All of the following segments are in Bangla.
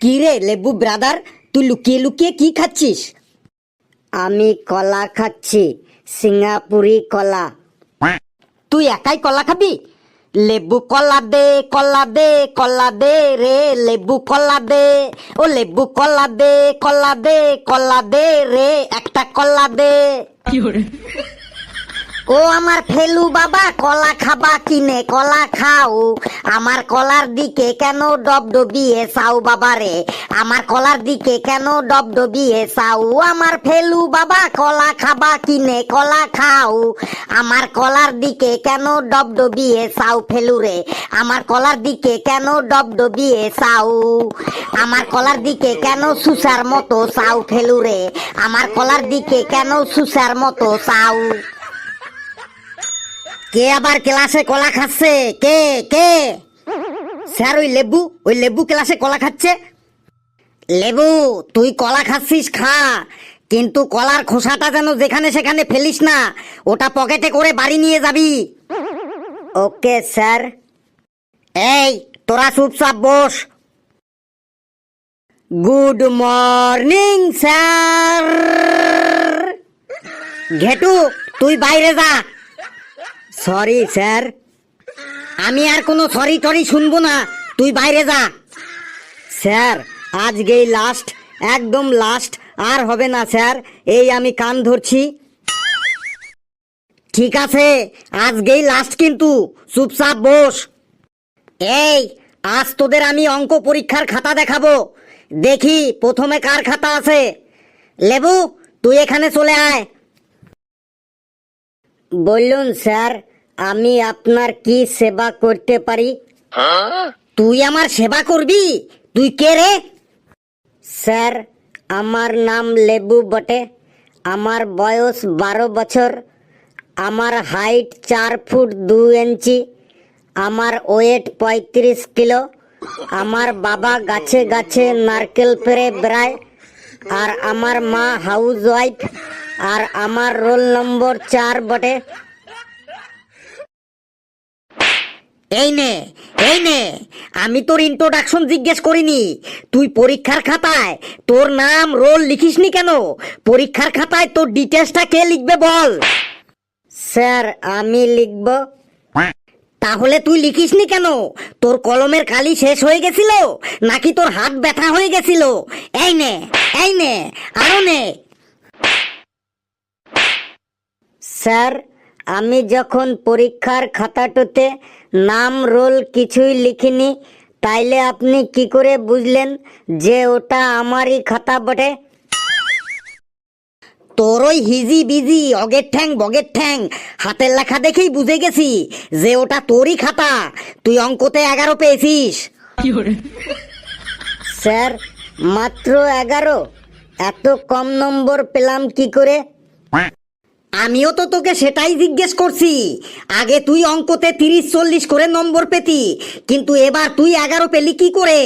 কি রে লেবু ব্রাদার, তুই লুকিয়ে লুকিয়ে কি খাচ্ছিস? আমি কলা খাচ্ছি, সিঙ্গাপুরি কলা। তুই একাই কলা খাবি? লেবু কলা দে কলা দে কলা দে রে, লেবু কলা দে। ও লেবু কলা দে কলা দে কলা দে রে, একটা কলা দে। ও আমার ফেলু বাবা, কলা খাবা কিনে, কলা খাও। আমার কলার দিকে কেন ডবডবিয়ে চাও বাবা রে আমার কলার দিকে কেন ডবডবিয়ে চাও? আমার ফেলু বাবা, কলা খাবা কিনে, কলা খাও। আমার কলার দিকে কেন ডবডবিয়ে চাও ফেলু রে আমার কলার দিকে কেন ডবডবিয়ে চাও? আমার কলার দিকে কেন সুসার মতো চাও ফেলু রে আমার কলার দিকে কেন সুসার মতো চাও? কে আবার ক্লাসে কলা খাচ্ছে? কে? কে? স্যার, ওই লেবু ওই লেবু ক্লাসে কলা খাচ্ছে? লেবু, তুই কলা খাচ্ছিস, খা। কিন্তু কলার খোসাটা যেন যেখানে সেখানে ফেলিস না, ওটা পকেটে করে বাড়ি নিয়ে যাবি। ওকে, স্যার। এই, তোরা চুপচাপ বস। Good morning, sir. ঘেটু, তুই বাইরে যা। সরি স্যার আমি আর কোনো সরি টরি শুনব না। তুই বাইরে যা। স্যার আজকেই লাস্ট একদম লাস্ট আর হবে না স্যার এই আমি কান ধরছি। ঠিক আছে, আজকেই লাস্ট কিন্তু। চুপচাপ বস। এই, আজ তোদের আমি অঙ্ক পরীক্ষার খাতা দেখাবো। দেখি, প্রথমে কার খাতা আছে? লেবু, তুই এখানে চলে আয়। বললুন স্যার আমি আপনার কি সেবা করতে পারি? তুই আমার সেবা করবি? তুই কে রে? স্যার, আমার নাম লেবু বটে। আমার বয়স বারো বছর। আমার হাইট চার ফুট দু ইঞ্চি। আমার ওয়েট পঁয়ত্রিশ কিলো। আমার বাবা গাছে গাছে নারকেল পেরে বেড়ায়। আর আমার মা হাউস ওয়াইফ আর আমার রোল নম্বর চার বটে। এই নে এই নে, আমি তোর ইন্ট্রোডাকশন জিজ্ঞেস করিনি। তুই পরীক্ষার খাতায় তোর নাম রোল লিখিসনি কেন? পরীক্ষার খাতায় তোর ডিটেলসটা কে লিখবে বল। স্যার, আমি লিখব। তাহলে তুই লিখিসনি কেন? তোর কলমের কালি শেষ হয়ে গেছিল? নাকি তোর হাত ব্যথা হয়ে গেছিল? এই নে এই নে, আরও নে। স্যার, আমি যখন পরীক্ষার খাতাটাতে নাম রোল কিছুই লিখিনি। তাইলে আপনি কি করে বুঝলেন যে ওটা আমারই খাতা বটে? তোর ওই হিজি বিজি অগের ঠ্যাং বগের ঠ্যাং। হাতের লেখা দেখেই বুঝে গেছি যে ওটা তোরই খাতা। তুই অঙ্কতে এগারো পেয়েছিস। স্যার মাত্র এগারো? এত কম নম্বর পেলাম কি করে? আমিও তো তোকে সেটাই জিজ্ঞেস করছি। আগে তুই অঙ্কতে তিরিশ চল্লিশ করে নম্বর পেতি কিন্তু এবার তুই এগারো পেলি কি করে?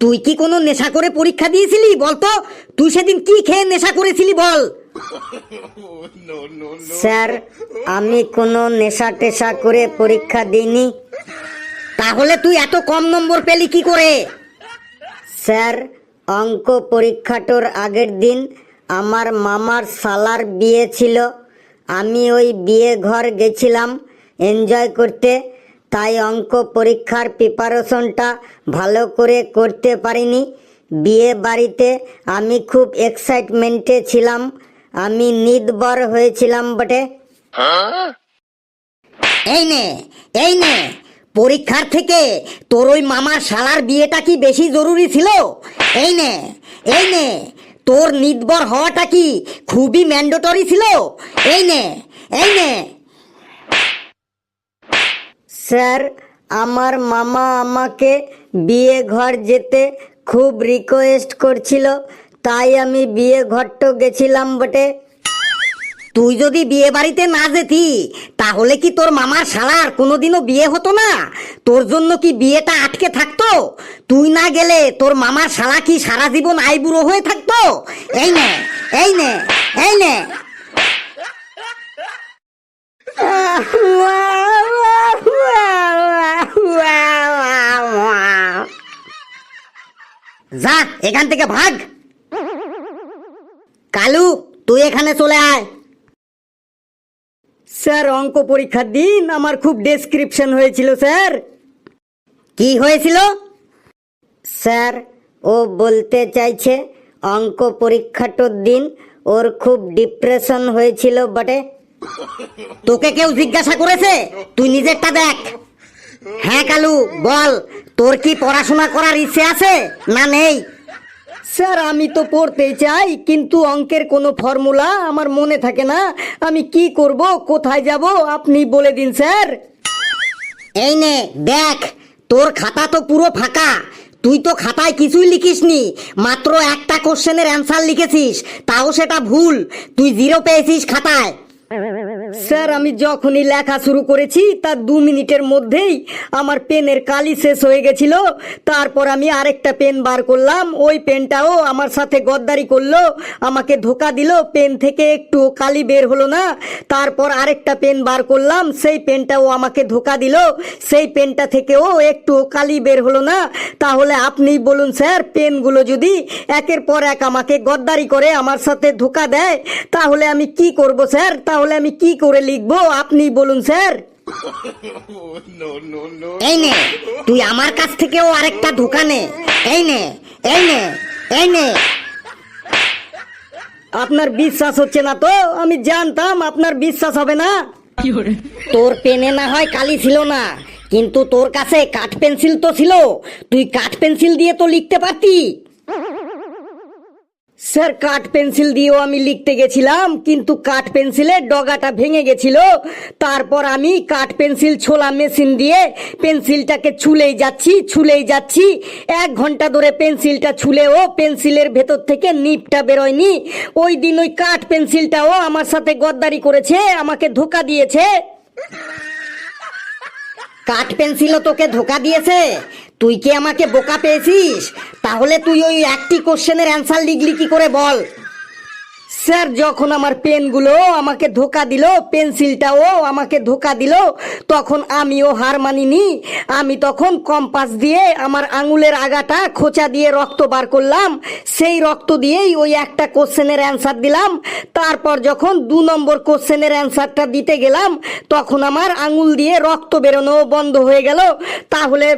তুই কি কোনো নেশা করে পরীক্ষা দিয়েছিলি বলতো তুই সেদিন কি খেয়ে নেশা করেছিলি বল? স্যার আমি কোনো নেশা টেশা করে পরীক্ষা দিইনি। তাহলে তুই এত কম নম্বর পেলি কি করে? স্যার অঙ্ক পরীক্ষাটোর আগের দিন আমার মামার সালার বিয়ে ছিল। আমি ওই বিয়ে ঘর গেছিলাম এনজয় করতে। তাই অঙ্ক পরীক্ষার প্রিপারেশনটা ভালো করে করতে পারিনি। বিয়ে বাড়িতে আমি খুব এক্সাইটমেন্টে ছিলাম। আমি নিদবর হয়েছিলাম বটে। এই নে এই নে, পরীক্ষার থেকে তোর ওই মামার শালার বিয়েটা কি বেশি জরুরি ছিল? এই নে এই নে তোর নির্ভর হওয়াটা কি খুবই ম্যান্ডেটরি ছিল? এই নে এই নে। স্যার, আমার মামা আমাকে বিয়ে ঘর যেতে খুব রিকোয়েস্ট করছিল, তাই আমি বিয়ে ঘরটা গেছিলাম বটে। তুই যদি বিয়ে বাড়িতে না যেতি, তাহলে কি তোর মামার শালার কোনোদিনও বিয়ে হতো না? তোর জন্য কি বিয়েটা আটকে থাকতো? তুই না গেলে তোর মামার শালা কি সারা জীবন আইবুড়ো হয়ে থাকতো? এই নে এই নে এই নে। যা, এখান থেকে ভাগ। স্যার, অঙ্ক পরীক্ষার দিন আমার খুব ডেসক্রিপশন হয়েছিল, স্যার। কি হয়েছিল? স্যার, ও বলতে চাইছে, অঙ্ক পরীক্ষাটোর দিন ওর খুব ডিপ্রেশন হয়েছিল বটে। তোকে কেউ জিজ্ঞাসা করেছে? তুই নিজেরটা দেখ। হ্যাঁ কালু, বল, তোর কি পড়াশোনা করার ইচ্ছে আছে না নেই? স্যার, আমি তো পড়তে চাই, কিন্তু অঙ্কের কোনো ফর্মুলা আমার মনে থাকে না। আমি কি করব, কোথায় যাব, আপনি বলে দিন, স্যার। এই নে, দেখ, তোর খাতা তো পুরো ফাঁকা। তুই তো খাতায় কিছুই লিখিসনি, মাত্র একটা কোশ্চেনের অ্যান্সার লিখেছিস, তাও সেটা ভুল। তুই জিরো পেয়েছিস খাতায়। স্যার, আমি যখনই লেখা শুরু করেছি তার দু মিনিটের মধ্যেই আমার পেনের কালি শেষ হয়ে গেছিল। তারপর আমি আরেকটা পেন বার করলাম। ওই পেনটাও আমার সাথে গদ্দারি করল, আমাকে ধোকা দিল। পেন থেকে একটু কালি বের হলো না। তারপর আরেকটা পেন বার করলাম। সেই পেনটাও আমাকে ধোকা দিল। সেই পেনটা থেকেও একটু কালি বের হলো না। তাহলে আপনি বলুন স্যার, পেনগুলো যদি একের পর এক আমাকে গদ্দারি করে, আমার সাথে ধোকা দেয়, তাহলে আমি কি করব স্যার? তাহলে আমি কি করে লিখব? আপনি বলুন স্যার। এই নে তুই আমার কাছ থেকেও আরেকটা ধোকা নে। এই নে এই নে এই নে। আপনার বিশ্বাস হচ্ছে না তো? আমি জানতাম আপনার বিশ্বাস হবে না। তোর পেনে না হয় কালি ছিল না কিন্তু তোর কাছে কাঠ পেন্সিল তো ছিল। তুই কাঠ পেন্সিল দিয়ে তো লিখতে পারতি। স্যার, কাঠ পেন্সিল দিয়েও আমি লিখতে গেছিলাম, কিন্তু কাঠ পেন্সিলের ডগাটা ভেঙে গেছিল। তারপর আমি কাঠ পেন্সিল ছোলা মেশিন দিয়ে পেন্সিলটাকে ছুলেই যাচ্ছি ছুলেই যাচ্ছি। এক ঘণ্টা ধরে পেন্সিলটা ছুলেও পেন্সিলের ভেতর থেকে নিপটা বেরোয়নি। ওই দিন ওই কাঠ পেন্সিলটাও আমার সাথে গদ্দারি করেছে, আমাকে ধোকা দিয়েছে। কাঠ পেন্সিলও তোকে ধোকা দিয়েছে? তুই কি আমাকে বোকা পেয়েছিস? তাহলে তুই ওই একটি কোশ্চেনের অ্যান্সার লিখলি কি করে বল? স্যার, যখন আমার পেনগুলো আমাকে ধোকা দিল, পেন্সিলটাও আমাকে ধোকা দিল, তখন আমিও হার মানিনি। আমি তখন কম্পাস দিয়ে আমার আঙুলের আগাটা খোঁচা দিয়ে রক্ত বার করলাম। সেই রক্ত দিয়েই ওই একটা কোশ্চেনের অ্যান্সার দিলাম। তারপর যখন দু নম্বর কোশ্চেনের অ্যান্সারটা দিতে গেলাম, তখন আমার আঙুল দিয়ে রক্ত বেরোনো বন্ধ হয়ে গেল। তাহলে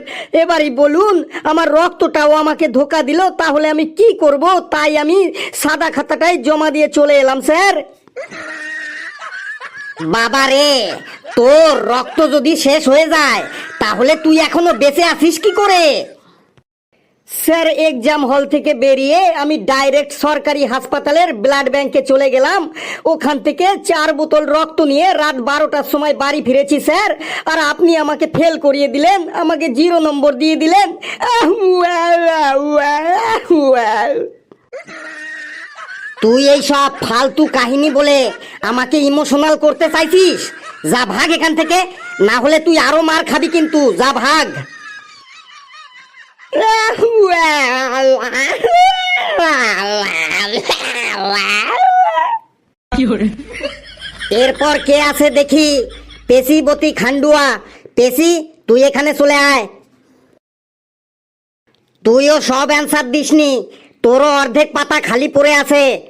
এবারই বলুন, আমার রক্তটাও আমাকে ধোকা দিল, তাহলে আমি কি করব? তাই আমি সাদা খাতাটাই জমা দিয়ে চলে এলাম, স্যার। বাবা রে, তোর রক্ত যদি শেষ হয়ে যায়, তাহলে তুই এখনও বেঁচে আছিস কি করে? স্যার এক্সাম হল থেকে বেরিয়ে আমি ডাইরেক্ট সরকারি হাসপাতালের ব্লাড ব্যাংকে চলে গেলাম। ওখান থেকে চার বোতল রক্ত নিয়ে রাত বারোটার সময় বাড়ি ফিরেছি, স্যার। আর আপনি আমাকে ফেল করিয়ে দিলেন, আমাকে জিরো নম্বর দিয়ে দিলেন। তুই এই সব ফালতু কাহিনী বলে আমাকে ইমোশনাল করতে চাইছিস? যা ভাগ এখান থেকে না হলে তুই আরও মার খাবি কিন্তু যা ভাগ। এরপর কে আছে দেখি? পেশি পেশিবতী খান্ডুয়া। পেশি তুই এখানে চলে আয়। তুইও সব অ্যান্সার দিসনি। তোরও অর্ধেক পাতা খালি পড়ে আছে।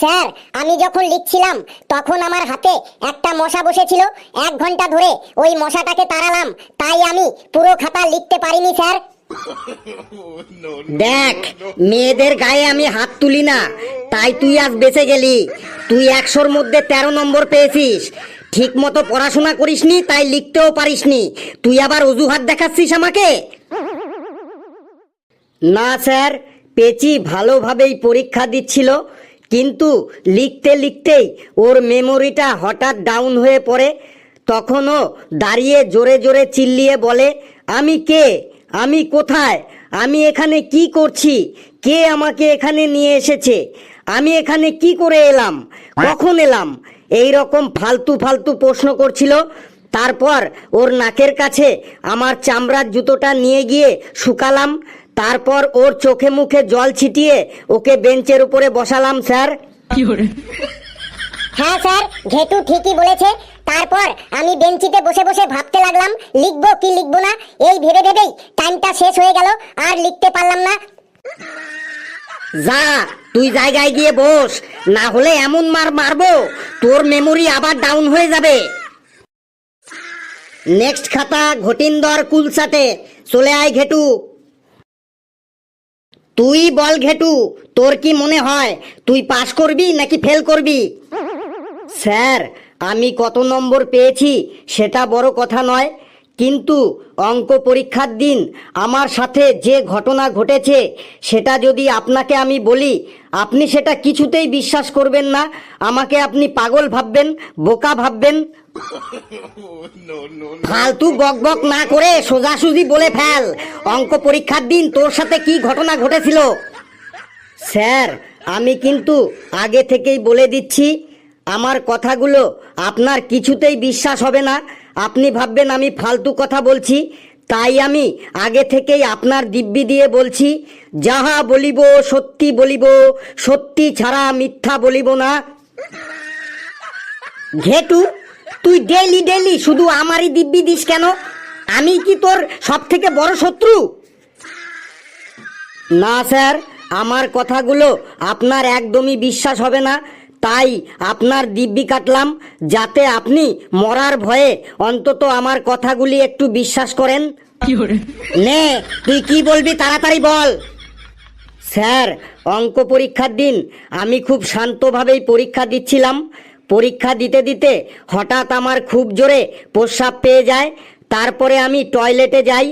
স্যার, আমি যখন লিখছিলাম, তখন আমার হাতে একটা মশা বসেছিল, এক ঘণ্টা ধরে। ওই মশাটাকে তাড়ালাম, তাই আমি পুরো খাতা লিখতে পারিনি, স্যার। দেখ, মেয়েদের গায়ে আমি হাত তুলি না, তাই তুই আজ বেঁচে গেলি। তুই একশোর মধ্যে তেরো নম্বর পেয়েছিস। ঠিক মতো পড়াশোনা করিসনি, তাই লিখতেও পারিসনি। তুই আবার অজুহাত দেখাচ্ছিস আমাকে? না, স্যার, পেচি ভালোভাবেই পরীক্ষা দিচ্ছিল কিন্তু লিখতে লিখতেই ওর মেমোরিটা হঠাৎ ডাউন হয়ে পড়ে। তখনও দাঁড়িয়ে জোরে জোরে চিল্লিয়ে বলে, আমি কে? আমি কোথায়? আমি এখানে কি করছি? কে আমাকে এখানে নিয়ে এসেছে? আমি এখানে কি করে এলাম? কখন এলাম? এই রকম ফালতু ফালতু প্রশ্ন করছিল। তারপর ওর নাকের কাছে আমার চামড়ার জুতোটা নিয়ে গিয়ে শুকালাম। তারপর ওর চোখে মুখে জল ছিটিয়ে ওকে বেঞ্চের উপরে বসালাম স্যার। হ্যাঁ স্যার ঘেটু ঠিকই বলেছে তারপর আমি বেঞ্চিতে বসে বসে ভাবতে লাগলাম লিখব কি লিখব না এই ভেবে ভেবেই টাইমটা শেষ হয়ে গেল আর লিখতে পারলাম না। যা তুই জায়গায় গিয়ে বস না হলে এমন মার মারবো তোর মেমোরি আবার ডাউন হয়ে যাবে। নেক্সট খাতা ঘটিন্দর কুলসাটে চলে আয় ঘেটু। তুই বল ঘেটু, তোর কি মনে হয়, তুই পাশ করবি নাকি ফেল করবি? স্যার, আমি কত নম্বর পেয়েছি, সেটা বড় কথা নয় কিন্তু অঙ্ক পরীক্ষার দিন আমার সাথে যে ঘটনা ঘটেছে, সেটা যদি আপনাকে আমি বলি, আপনি সেটা কিছুতেই বিশ্বাস করবেন না। আমাকে আপনি পাগল ভাববেন, বোকা ভাববেন। ফালতু বক বক না করে সোজাসুজি বলে ফেল। অঙ্ক পরীক্ষার দিন তোর সাথে কি ঘটনা ঘটেছিল? স্যার, আমি কিন্তু আগে থেকেই বলে দিচ্ছি, আমার কথাগুলো আপনার কিছুতেই বিশ্বাস হবে না। আপনি ভাববেন আমি ফালতু কথা বলছি, তাই আমি আগে থেকেই আপনার দিব্যি দিয়ে বলছি, যাহা বলিব সত্যি বলিব, সত্যি ছাড়া মিথ্যা বলিব না। ঘেটু, তুই ডেলি ডেলি শুধু আমারই দিব্যি দিস কেন? আমি কি তোর সব থেকে বড় শত্রু? না, স্যার, আমার কথাগুলো আপনার একদমই বিশ্বাস হবে না। তাই আপনার দিব্যি কাটলাম যাতে আপনি মরার ভয়ে অন্তত আমার কথাগুলি একটু বিশ্বাস করেন। নে তুই কি বলবি তাড়াতাড়ি বল। স্যার অঙ্ক পরীক্ষার দিন আমি খুব শান্তভাবেই পরীক্ষা দিচ্ছিলাম। পরীক্ষা দিতে দিতে হঠাৎ আমার খুব জোরে প্রস্রাব পেয়ে যায়। তারপরে আমি টয়লেটে যাই,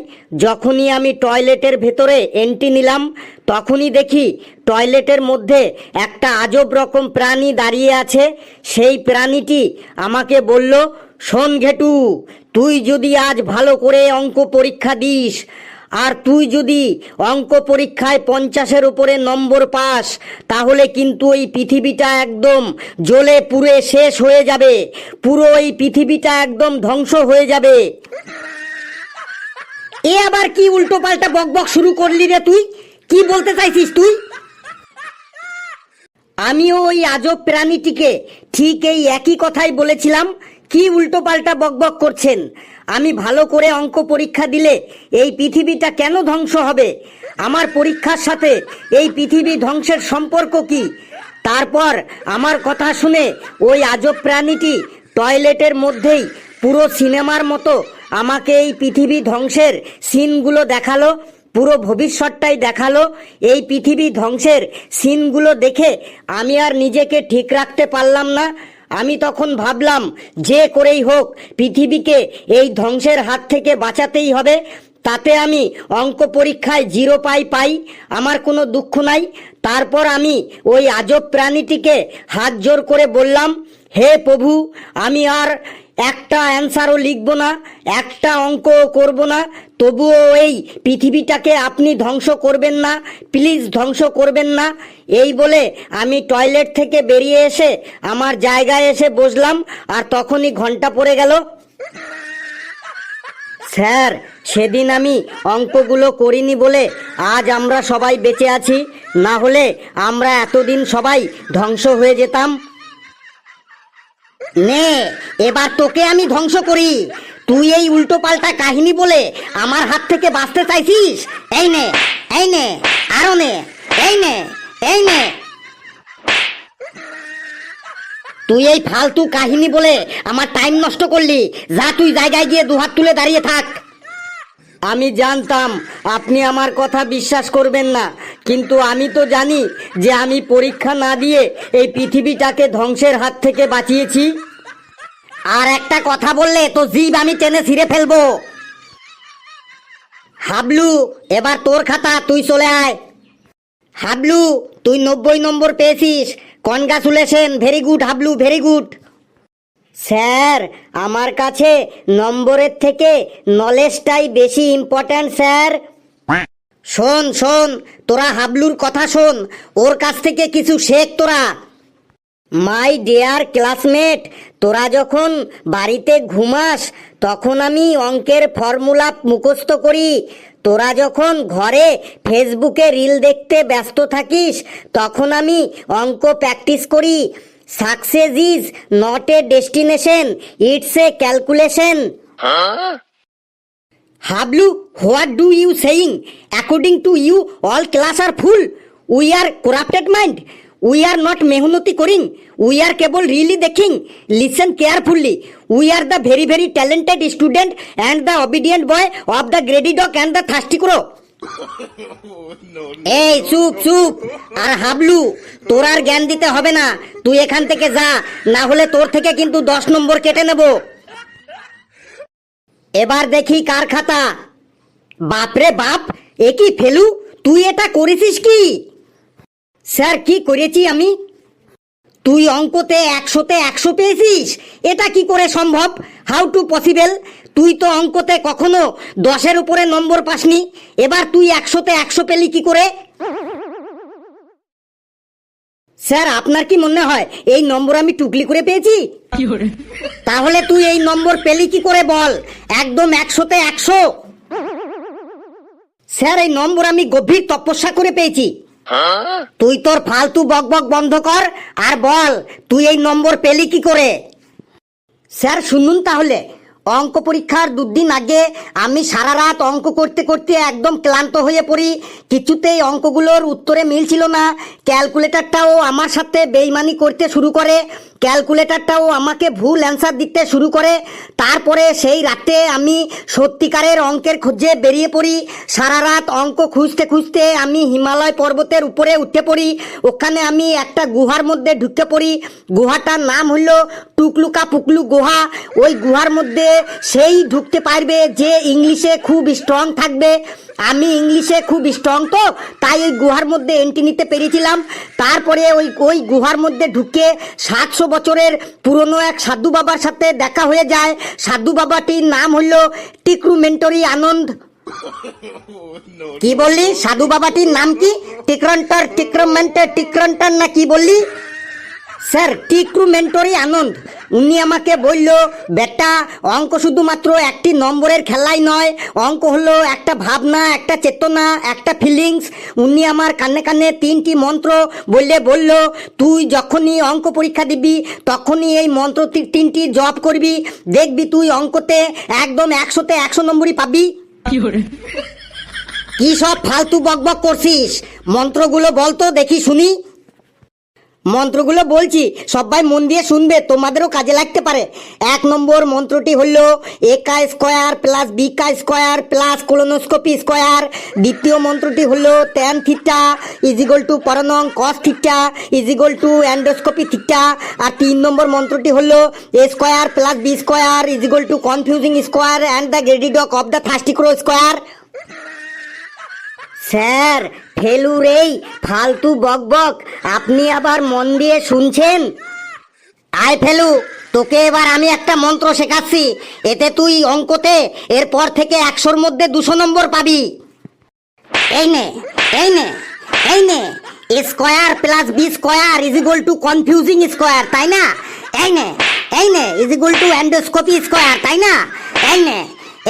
যখনই আমি টয়লেটের ভেতরে এন্ট্রি নিলাম, তখনই দেখি টয়লেটের মধ্যে একটা আজব রকম প্রাণী দাঁড়িয়ে আছে। সেই প্রাণীটি আমাকে বলল, শোন ঘেটু, তুই যদি আজ ভালো করে অঙ্ক পরীক্ষা দিস আর তুই যদি অঙ্ক পরীক্ষায় পঞ্চাশের উপরে নম্বর পাস, তাহলে কিন্তু এই পৃথিবীটা একদম জ্বলে পুড়ে শেষ হয়ে যাবে। পুরো এই পৃথিবীটা একদম ধ্বংস হয়ে যাবে। এ আবার কি উল্টো পাল্টা বকবক শুরু করলি রে তুই? কি বলতে চাইছিস তুই? আমিও ওই আজব প্রাণীটিকে ঠিক এই একই কথাই বলেছিলাম। কি উল্টো পাল্টা বকবক করছেন? আমি ভালো করে অঙ্ক পরীক্ষা দিলে এই পৃথিবীটা কেন ধ্বংস হবে? আমার পরীক্ষার সাথে এই পৃথিবী ধ্বংসের সম্পর্ক কি? তারপর আমার কথা শুনে ওই আজব প্রাণীটি টয়লেটের মধ্যেই পুরো সিনেমার মতো আমাকে এই পৃথিবী ধ্বংসের সিনগুলো দেখাল, পুরো ভবিষ্যৎটাই দেখাল। এই পৃথিবী ধ্বংসের সিনগুলো দেখে আমি আর নিজেকে ঠিক রাখতে পারলাম না। আমি তখন ভাবলাম, যে করেই হোক, পৃথিবীকে এই ধ্বংসের হাত থেকে বাঁচাতেই হবে। তাতে আমি অঙ্ক পরীক্ষায় জিরো পাই পাই, আমার কোনো দুঃখ নাই। তারপর আমি ওই আজব প্রাণীটিকে হাত জোর করে বললাম, হে প্রভু, আমি আর একটা অ্যান্সারও লিখব না, একটা অঙ্ক করব না, তবুও এই পৃথিবীটাকে আপনি ধ্বংস করবেন না, প্লিজ ধ্বংস করবেন না। এই বলে আমি টয়লেট থেকে বেরিয়ে এসে আমার জায়গায় এসে বসলাম আর তখনই ঘণ্টা পড়ে গেল। স্যার, সেদিন আমি অঙ্কগুলো করিনি বলে আজ আমরা সবাই বেঁচে আছি, না হলে আমরা এতদিন সবাই ধ্বংস হয়ে যেতাম। নে, এবার তোকে আমি ধ্বংস করি। তুই এই উল্টো পাল্টা কাহিনী বলে আমার হাত থেকে বাঁচতে চাইছিস? এই নে এই নে, আরও নে, এই নে এই নে। তুই এই ফালতু কাহিনী বলে আমার টাইম নষ্ট করলি। যা তুই জায়গায় গিয়ে দুহাত তুলে দাঁড়িয়ে থাক। আমি জানতাম, আপনি আমার কথা বিশ্বাস করবেন না। কিন্তু আমি তো জানি যে আমি পরীক্ষা না দিয়ে এই পৃথিবীটাকে ধ্বংসের হাত থেকে বাঁচিয়েছি। আর একটা কথা বললে তো জীব আমি টেনে ছিঁড়ে ফেলব। হাবলু, এবার তোর খাতা, তুই চলে আয়। হাবলু, তুই নব্বই নম্বর পেয়েছিস। Congratulation very good Hablu very good sir, আমার কাছে নম্বরের থেকে নলেজটাই বেশি ইম্পর্ট্যান্ট স্যার। শোন শোন, তোরা হাবলুর কথা শোন। ওর কাছ থেকে কিছু শেখ তোরা। মাই ডিয়ার ক্লাসমেট তোরা যখন বাড়িতে ঘুমাস, তখন আমি অঙ্কের ফর্মুলা মুখস্থ করি। তোরা যখন ঘরে ফেসবুকে রিল দেখতে ব্যস্ত থাকিস, তখন আমি অঙ্ক প্র্যাকটিস করি। Success is not a destination it's a calculation what do you saying? According to you, all class are full. We are corrupted mind. We are not mehnati koring. We are cable really দেখing. Listen carefully. We are the very very talented student and the obedient boy of the greedy dog and the thirsty crow. এই, চুপ চুপ। আর হাবলু, তোর আর জ্ঞান দিতে হবে না। তুই এখান থেকে যা, না হলে তোর থেকে কিন্তু দশ নম্বর কেটে নেব। এবার দেখি কার খাতা। বাপরে বাপ, এ কি ফেলু? তুই এটা করেছিস কি? স্যার, কি করেছি আমি? তুই অঙ্কতে একশোতে একশো পেয়েছিস? এটা কি করে সম্ভব? হাউ টু পসিবল তুই তো অঙ্কতে কখনো দশের উপরে নম্বর পাসনি। এবার তুই একশোতে একশো পেলি কি করে? স্যার আপনার কি মনে হয় এই নম্বর আমি টুকলি করে পেয়েছি? তাহলে তুই এই নম্বর পেলি কি করে বল? একদম একশোতে একশো। স্যার এই নম্বর আমি গভীর তপস্যা করে পেয়েছি। তুই তোর ফালতু বক বক বন্ধ কর আর বল তুই এই নম্বর পেলি কি করে? স্যার শুনুন তাহলে। অঙ্ক পরীক্ষার দুদিন আগে আমি সারা রাত অঙ্ক করতে করতে একদম ক্লান্ত হয়ে পড়ি। কিছুতেই অঙ্কগুলোর উত্তরে মিলছিল না। ক্যালকুলেটারটাও আমার সাথে বেইমানি করতে শুরু করে। ক্যালকুলেটরটাও আমাকে ভুল অ্যান্সার দিতে শুরু করে। তারপরে সেই রাতে আমি সত্যিকারের অঙ্কের খোঁজে বেরিয়ে পড়ি। সারা রাত অঙ্ক খুঁজতে খুঁজতে আমি হিমালয় পর্বতের উপরে উঠে পড়ি। ওখানে আমি একটা গুহার মধ্যে ঢুকে পড়ি। গুহাটার নাম হলো টুকলুকা পুকলু গুহা। ওই গুহার মধ্যে সেই ঢুকতে পারবে যে ইংলিশে খুব স্ট্রং থাকবে। আমি ইংলিশে খুব স্ট্রং তো, তাই ওই গুহার মধ্যে এন্ট্রি নিতে পেরেছিলাম। তারপরে ওই ওই গুহার মধ্যে ঢুকে সাতশো বছরের পুরনো এক সাধু বাবার সাথে দেখা হয়ে যায়। সাধু বাবাটির নাম হলো টিক্রুমেন্টরি আনন্দ। কি বললি? সাধু বাবাটির নাম কি? টিক্রন্টার টিক্রমেন্টার টিক্রন্টার না কি বললি? স্যার টিক্রুমেন্টরি আনন্দ। উনি আমাকে বলল বেটা অঙ্ক শুধুমাত্র একটি নম্বরের খেলাই নয় অঙ্ক হলো একটা ভাবনা একটা চেতনা একটা ফিলিংস উনি আমার কানে কানে তিনটি মন্ত্র বললে বলল তুই যখনই অঙ্ক পরীক্ষা দিবি তখনই এই মন্ত্র তিনটি জব করবি। দেখবি তুই অঙ্কতে একদম একশোতে একশো নম্বরই পাবি। কি সব ফালতু বকবক করছিস? মন্ত্রগুলো বলতো দেখি শুনি। মন্ত্রগুলো বলছি, সবাই মন দিয়ে শুনবে, তোমাদেরও কাজে লাগতে পারে। এক নম্বর মন্ত্রটি হলো একা স্কোয়ার প্লাস বিকা স্কোয়ার প্লাস কোলোনোস্কোপি স্কোয়ার। দ্বিতীয় মন্ত্রটি হলো tan theta equal to পরনং cos theta equal to endoscopy theta আর তিন নম্বর মন্ত্রটি হলো a square plus b square equal to confusing square and the গ্রেডিডক of the থার্স্টিক্রো square sir ফেলুর এই ফালতু বকবক আপনি আবার মন দিয়ে শুনছেন? আয় ফেলু, তোকে এবার আমি একটা মন্ত্র শেখাচ্ছি। এতে তুই অঙ্কতে এরপর থেকে একশোর মধ্যে দুশো নম্বর পাবি। এই নে এই নে এই নে। Square plus b square is equal to confusing square তাই না? এই নে এই নে is equal to endoscopy square তাই না? এই নে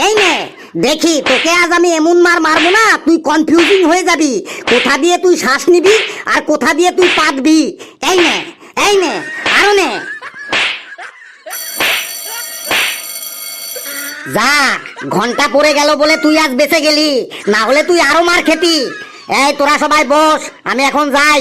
এই নে। দেখি, তোকে আজ আমি এমন মার মারবো না, তুই কনফিউজিং হয়ে যাবি। কোথা দিয়ে তুই শ্বাস নিবি আর কোথা দিয়ে তুই পাতবি? এই নে এই নে, আরও নে। যা, ঘণ্টা পড়ে গেল বলে তুই আজ বেঁচে গেলি, না হলে তুই আরও মার খেতি। এই, তোরা সবাই বস, আমি এখন যাই।